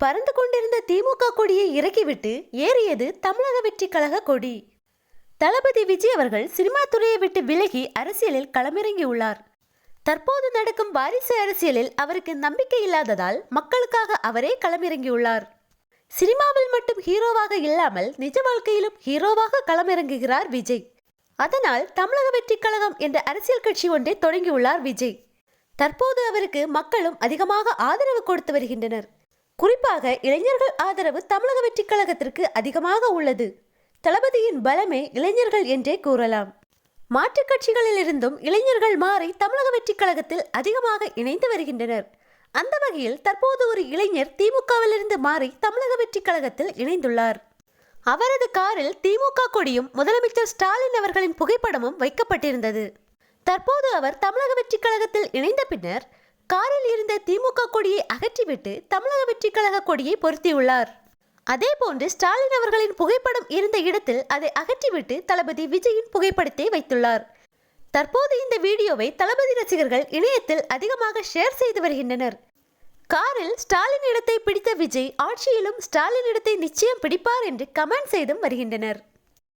பறந்து கொண்டிருந்த திமுக கொடியை இறக்கிவிட்டு ஏறியது தமிழக வெற்றி கழக கொடி. தளபதி விஜய் அவர்கள் சினிமா துறையை விட்டு விலகி அரசியலில் களமிறங்கியுள்ளார். தற்போது நடக்கும் வாரிசு அரசியலில் அவருக்கு நம்பிக்கை இல்லாததால் மக்களுக்காக அவரே களமிறங்கியுள்ளார். சினிமாவில் மட்டும் ஹீரோவாக இல்லாமல் நிஜ வாழ்க்கையிலும் ஹீரோவாக களமிறங்குகிறார் விஜய். அதனால் தமிழக வெற்றி கழகம் என்ற அரசியல் கட்சி ஒன்றை தொடங்கியுள்ளார் விஜய். தற்போது அவருக்கு மக்களும் அதிகமாக ஆதரவு கொடுத்து வருகின்றனர். குறிப்பாக இளைஞர்கள் ஆதரவு தமிழக வெற்றி கழகத்திற்கு அதிகமாக உள்ளது. தளபதியின் பலமே இளைஞர்கள் என்றே கூறலாம். மாற்றுக் கட்சிகளிலிருந்தும் இளைஞர்கள் மாறி தமிழக வெற்றி கழகத்தில் அதிகமாக இணைந்து வருகின்றனர். அந்த வகையில் தற்போது ஒரு இளைஞர் திமுகவிலிருந்து மாறி தமிழக வெற்றி கழகத்தில் இணைந்துள்ளார். அவரது காரில் திமுக கொடியும் முதலமைச்சர் ஸ்டாலின் அவர்களின் புகைப்படமும் வைக்கப்பட்டிருந்தது. தற்போது அவர் தமிழக வெற்றி கழகத்தில் இணைந்த பின்னர் காரில் இருந்த திமுக கொடியை அகற்றிவிட்டு தமிழக வெற்றி கழக கொடியை பொருத்தியுள்ளார். அதேபோன்று ஸ்டாலின் அவர்களின் புகைப்படம் இருந்த இடத்தில் அதை அகற்றிவிட்டு தளபதி விஜயின் புகைப்படத்தை வைத்துள்ளார். தற்போது இந்த வீடியோவை தளபதி ரசிகர்கள் இணையத்தில் அதிகமாக ஷேர் செய்து வருகின்றனர். காரில் ஸ்டாலின் இடத்தை பிடித்த விஜய் ஆட்சியிலும் ஸ்டாலின் இடத்தை நிச்சயம் பிடிப்பார் என்று கமெண்ட் செய்தும் வருகின்றனர்.